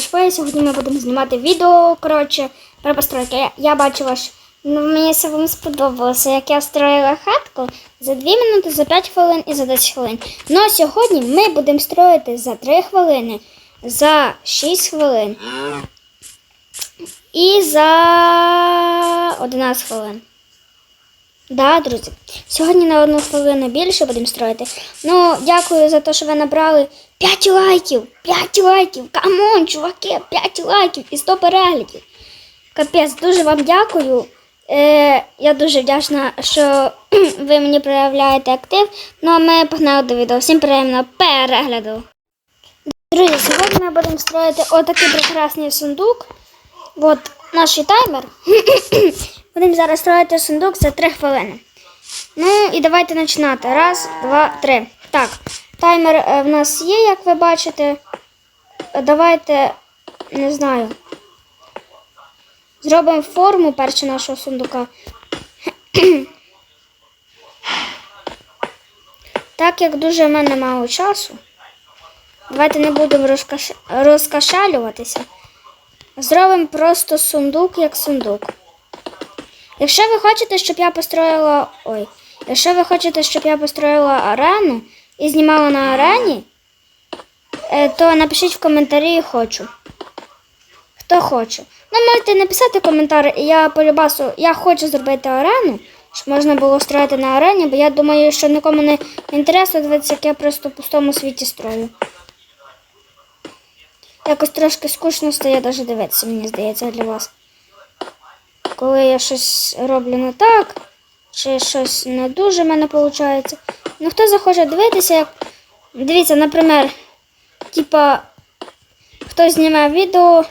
Сашпо, сьогодні ми будемо знімати відео, коротше, про постройки. Я, я бачила, що ну, мені вам сподобалося, як я строїла хатку за 2 минути, за 5 хвилин і за 10 хвилин. Ну, а сьогодні ми будемо строїти за 3 хвилини, за 6 хвилин і за 11 хвилин. Да, друзі. Сьогодні на одну хвилину більше будемо строїти. Ну, дякую за те, що ви набрали 5 лайків. 5 лайків. Камон, чуваки, 5 лайків і 100 переглядів. Капець, дуже вам дякую. Е, я дуже вдячна, що ви мені проявляєте актив. Ну а ми погнали до відео. Всім приємного перегляду. Друзі, сьогодні ми будемо строїти отакий прекрасний сундук. От наш таймер. Будемо зараз строїти сундук за 3 хвилини. Ну і давайте починати. Раз, два, три. Так, таймер е, в нас є, як ви бачите. Е, Давайте, не знаю. Зробимо форму перше нашого сундука. Так як дуже в мене мало часу, давайте не будемо розкаш... розкашалюватися. Зробимо просто сундук як сундук. Якщо ви хочете, щоб я построїла. Ой, якщо ви хочете, щоб я построїла арену і знімала на арені, е, то напишіть в коментарі хочу. Хто хоче. Ну, можете написати коментар, я по любасу, я хочу зробити арену, щоб можна було строїти на арені, бо я думаю, що нікому не інтересно дивитися, як я просто в пустому світі строю. Якось трошки скучно стає навіть дивитися, мені здається, для вас коли я щось роблю не так, чи щось не дуже в мене виходить. Ну, хто захоче дивитися, як. Дивіться, наприклад, типа, хтось знімає відео,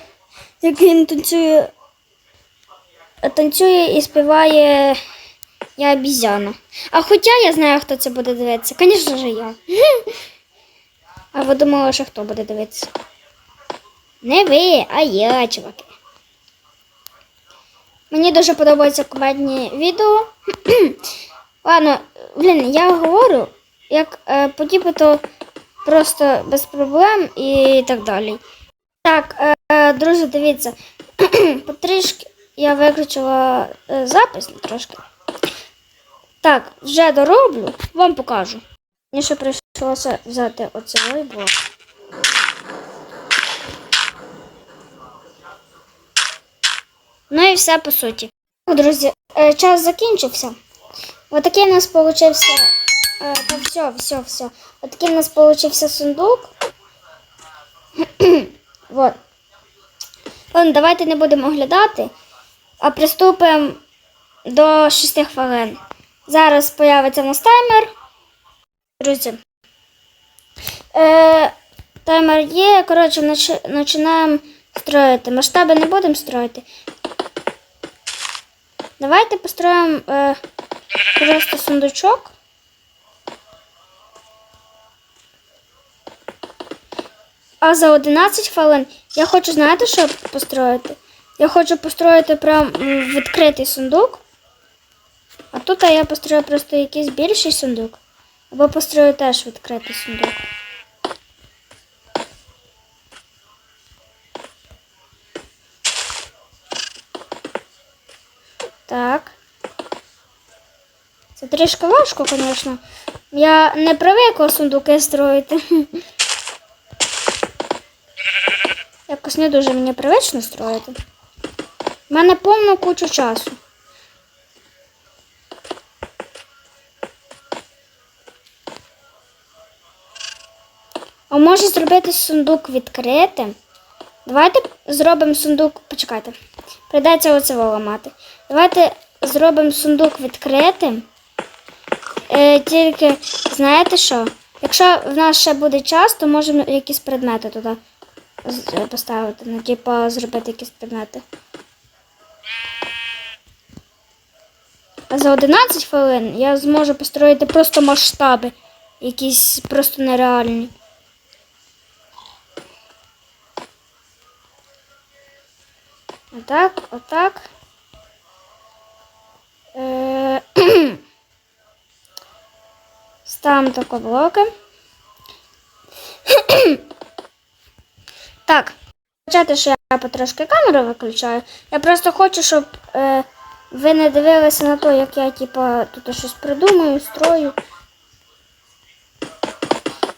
як він танцює, танцює і співає Я обізяна. А хоча я знаю, хто це буде дивитися. Звісно ж, я. А ви думали, що хто буде дивитися? Не ви, а я, чуваки. Мені дуже подобаються комедні відео. Ладно, блін, я говорю, як е, подібито просто без проблем і так далі. Так, е, друзі, дивіться, потрішки я виключила е, запис трошки. Так, вже дороблю, вам покажу. Мені ще прийшлося взяти оцей блок. Ну і все по суті. Друзі, е, час закінчився. Отакий у нас получився. е, Та все, все, все. Отакий у нас получився сундук. вот. Ладно, давайте не будемо оглядати, а приступимо до 6 хвилин. Зараз появиться у нас таймер. Друзі. Е, таймер є. Коротше, починаємо строїти. Масштаби не будемо строїти. Давайте построим э, просто сундучок. А за 11 хвилин я хочу, знаєте, що построїти? Я хочу построїти прям відкритий сундук. А тут я построю просто якийсь більший сундук. Або построю теж відкритий сундук. Так. Це трішки важко, звісно. Я не привикла сундуки строїти. Якось не дуже мені привично строїти. У мене повну кучу часу. А може зробити сундук відкритим? Давайте зробимо сундук. Почекайте. Прийдеться оце ламати. Давайте зробимо сундук відкритим. Е, тільки знаєте що? Якщо в нас ще буде час, то можемо якісь предмети туди е, поставити. Ну, типу, зробити якісь предмети. За 11 хвилин я зможу построїти просто масштаби, якісь просто нереальні. Отак, отак. Е, Ставимо тако блоки. так, Вибачайте, що я потрошки камеру виключаю. Я просто хочу, щоб е, ви не дивилися на те, як я типа, тут щось придумаю, строю.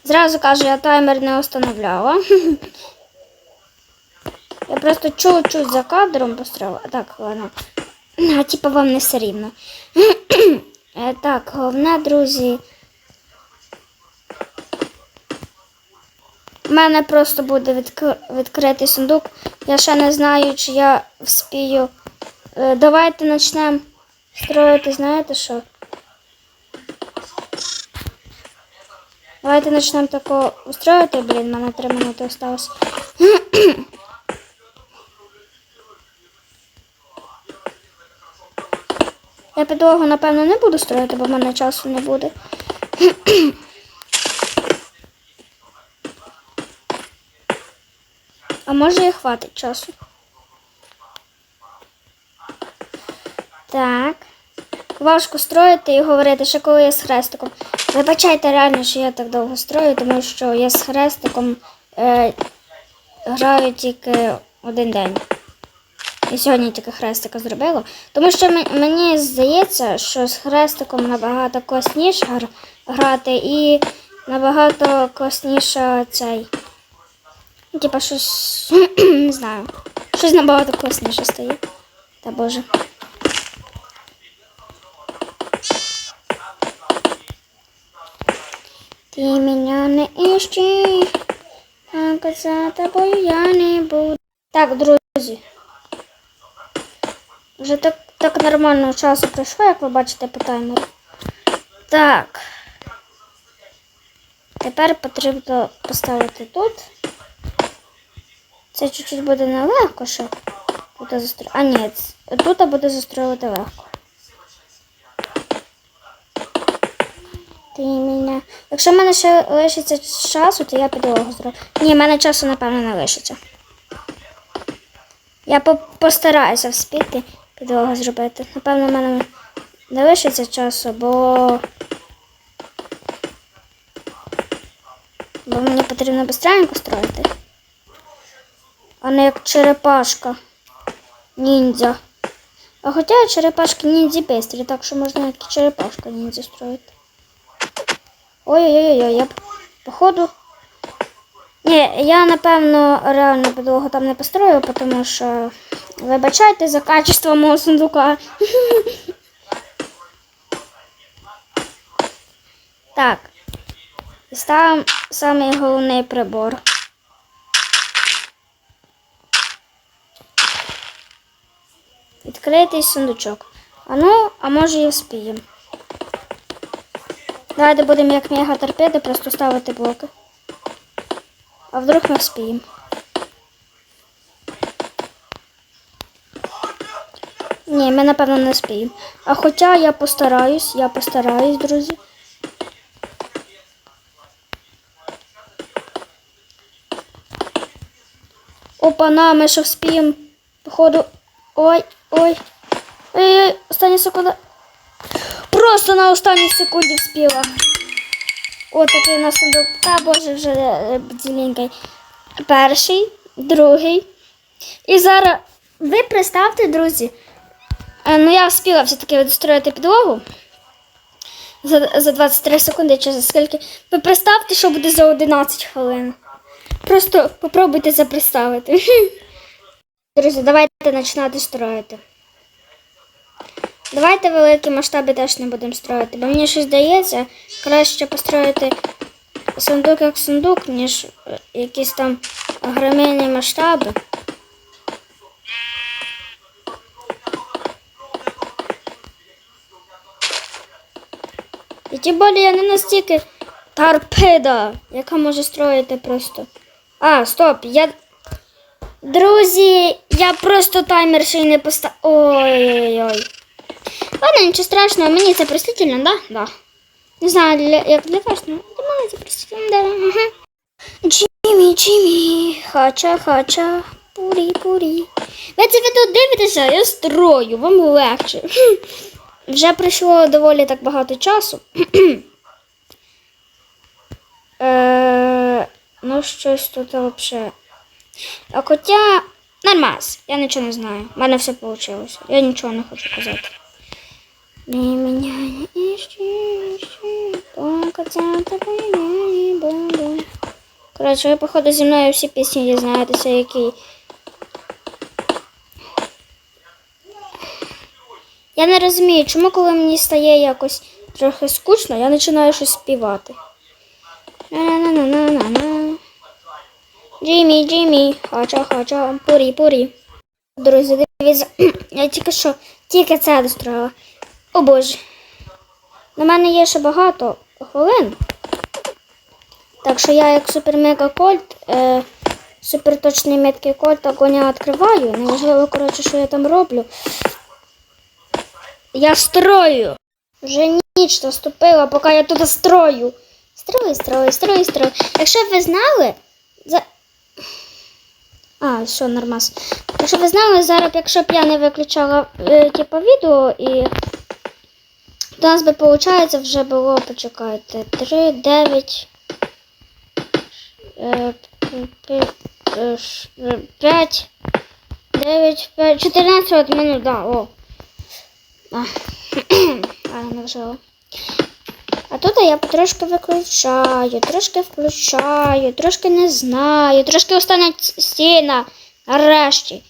Зразу кажу, я таймер не встановляла. Я просто чуть-чуть за кадром построила. Так, ладно. А типа вам не все рівно. Е, Так, головне, друзі. У мене просто буде відкр- відкритий сундук. Я ще не знаю, чи я вспію. Е, Давайте почнемо строїти, знаєте що? Давайте почнемо тако устроїти, блін, в мене три минути осталось. Я підлогу, напевно, не буду строїти, бо в мене часу не буде. А може і хватить часу. Так. Важко строїти і говорити, ще коли я з хрестиком. Вибачайте реально, що я так довго строю, тому що я з хрестиком е, граю тільки один день. І сьогодні тільки хрестика зробила. Тому що мені здається, що з хрестиком набагато класніше грати і набагато класніше цей. Ну, Типа щось. не знаю. Щось набагато класніше стає. Та боже. Ти мене не іщи, а за тобою я не буду. Так, друзі. Вже так, так нормально часу пройшло, як ви бачите по таймеру. Так. Тепер потрібно поставити тут. Це чуть-чуть буде нелегко, що тут застро... А ні, тут буде застроювати легко. Ти мене. Якщо в мене ще лишиться часу, то я підлогу зроблю. Ні, в мене часу, напевно, не лишиться. Я по- постараюся вспіти підлогу зробити. Напевно, в мене не лишиться часу, бо. Бо мені потрібно быстренько строїти. А не як черепашка. Ніндзя. А хоча черепашки ніндзі бистрі, так що можна як і черепашка ніндзя строїти. Ой-ой-ой, я походу. Ні, я напевно реально підлогу там не построю, тому що вибачайте за качество мого сундука. Так. І ставимо самий головний прибор. Відкритий сундучок. А ну, а може і вспіємо. Давайте будемо як мега торпеди просто ставити блоки. А вдруг ми вспіємо. Ні, ми напевно не спіємо. А хоча я постараюсь, я постараюсь, друзі. Опа, на, ми ще вспіємо. Походу. Ой, ой. Ой-ой, остання секунда. Просто на останній секунді вспіла. О, такий у нас сундук. Та боже, вже е, бділенький. Перший, другий. І зараз ви представте, друзі. е, Ну, я встигла все-таки відстроїти підлогу. За, за 23 секунди чи за скільки. Ви представте, що буде за 11 хвилин. Просто попробуйте це представити. Друзі, давайте починати строїти. Давайте великі масштаби теж не будемо строїти, бо мені щось здається, краще построїти сундук як сундук, ніж е, якісь там огромні масштаби. І тим більше я не настільки торпеда, яка може строїти просто. А, стоп, я. Друзі, я просто таймер ще й не поставив. Ой-ой-ой. Ладно, нічого страшного, мені це простительно, да? Да. Не знаю, для, як для вас, ну для мене це простительно, да. Ага. Джиммі, Джиммі, хача, хача, пурі, пурі. Ви це відео дивитеся, я строю, вам легше. Вже пройшло доволі так багато часу. е, ну, щось тут взагалі. А хоча нормас, я нічого не знаю. У мене все вийшло. Я нічого не хочу казати. Не мене іще, іще, покацати я не буду. Коротше, ви, походу, зі мною всі пісні дізнаєтеся, які. Я не розумію, чому, коли мені стає якось трохи скучно, я починаю щось співати. На-на-на-на-на-на. Джиммі, Джиммі, хоча, хоча, пурі, пурі. Друзі, дивіться, я тільки що, тільки це достроїла. О боже. На мене є ще багато хвилин. Так що я як супермега кольт, е, суперточний меткий кольт огоня відкриваю. Неважливо, коротше, що я там роблю. Я строю. Вже ніч наступила, поки я тут строю. Строю, строю, строю, строю. Якщо б ви знали, за... А, все, нормас. Якщо ви знали, зараз, якщо б я не виключала типу, відео і. То нас би, виходить, вже було, почекайте, 3, 9, 5, 9, 5, 14 минут, да, о. А, а не вжила. А тут я потрошки виключаю, трошки включаю, трошки не знаю, трошки остане стіна. Нарешті.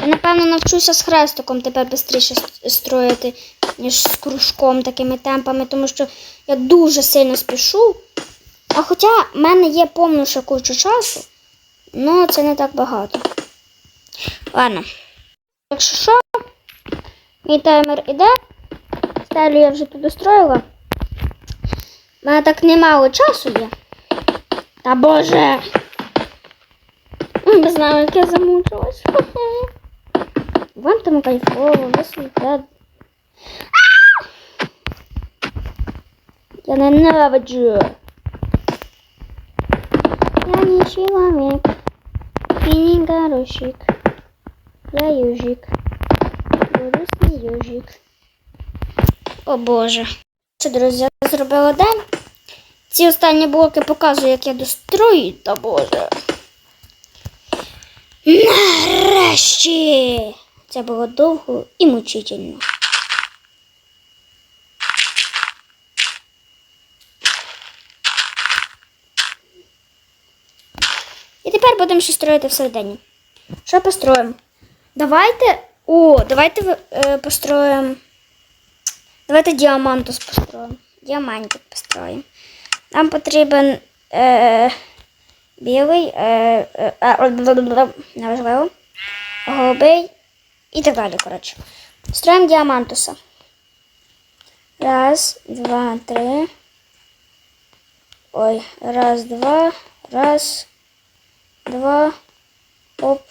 Я, напевно, навчуся з хрестиком тепер швидше строїти, ніж з кружком такими темпами, тому що я дуже сильно спішу. А хоча в мене є повну ще кучу часу, але це не так багато. Ладно. Якщо що, мій таймер іде. Стелю я вже тут достроїла. У мене так немало часу є. Та боже. Не знаю, як я замучилась. Вам там кайфово, ви слухаєте. Я ненавиджу. Я не человек. И не горошек. Я южик. Грустний южик. О Боже. Що, друзі, я зробила день. Ці останні блоки показую, як я дострою, та Боже. Нарешті! Це було довго і мучительно. І тепер будемо щось строїти всередині. Що построїмо? Давайте. О, давайте ви- е, построїмо. Давайте діамантус построїмо. Діамантик построїмо. Нам потрібен е, білий, е, е, неважливо, голубий і так далі, коротше. Строїмо діамантуса. Раз, два, три. Ой, раз, два, раз, два, оп,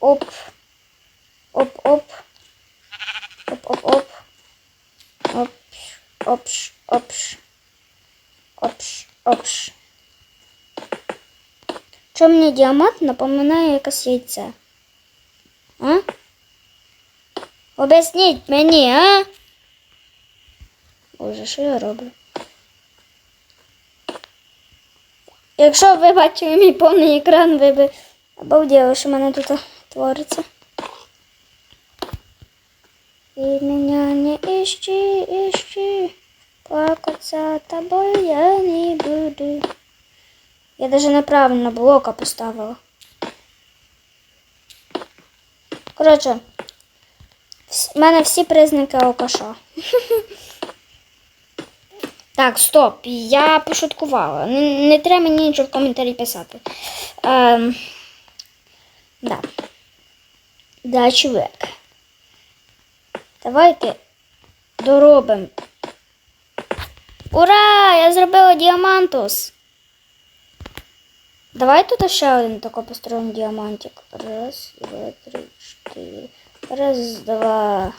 оп, оп, оп, оп, оп, оп, оп, опш, опш, опш, опш. Чому мені діамант напоминає якесь яйце? А? Об'ясніть мені, а? Боже, що я роблю? Якщо ви бачили мій повний екран, ви б обалділи, що мене тут твориться. І мене не іщи, іщи, плакаться тобою я не буду. Я даже неправильно блока поставила. Коротше, в мене всі признаки алкаша. Так, стоп, я пошуткувала. Не, не треба мені нічого в коментарі писати. Ем, да. Да, чувак. Давайте доробимо. Ура! Я зробила діамантус. Давай тут ще один такой построим діамантик. Раз, два, три, чотири. Раз, два.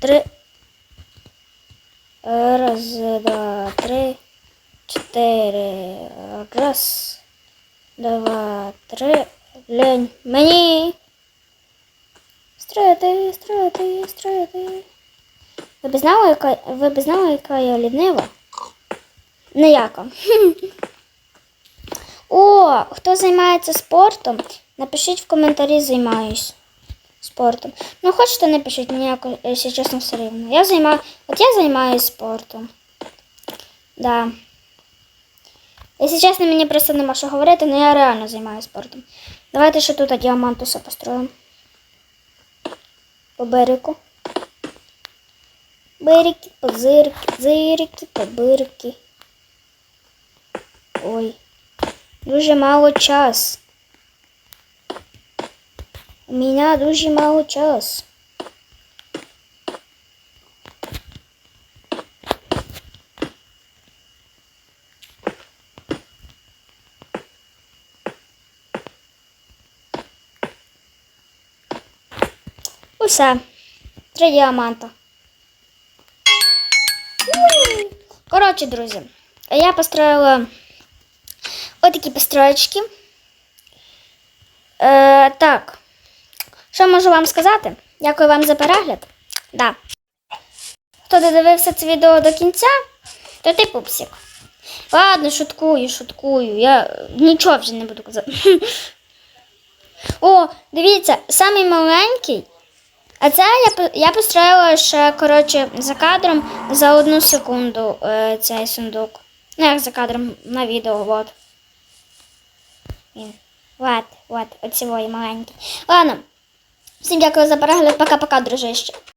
Три. Раз, два, три, чотири. Раз, два, три. Лень. Мені. Строїти, строїти, строїти. Ви б знали, яка, ви б знали, яка я лінива? Ніяка. О, хто займається спортом? Напишіть в коментарі займаюсь спортом. Ну, хочете, не пишіть, мені якось, якщо чесно, все рівно. Я займаю, от я займаюсь спортом. Да. Якщо чесно, мені просто нема що говорити, але я реально займаюся спортом. Давайте ще тут діамантуса построїмо. По берегу. Береги, позирки, зирки, побирки. Ой. Дуже мало час. У мене дуже мало час. Усе. Три діаманта. Коротше, друзі, я построїла отакі построєчки. Е, так. Що можу вам сказати? Дякую вам за перегляд. Да. Хто додивився це відео до кінця, то ти пупсик. Ладно, шуткую, шуткую. Я нічого вже не буду казати. О, дивіться, самий маленький. А це я, я построїла ще, коротше, за кадром за одну секунду е, цей сундук. Ну, як за кадром на відео, от. Він. Вот, вот, оцевой маленький. Ладно. Всім дякую за перегляд. Пока-пока, дружище.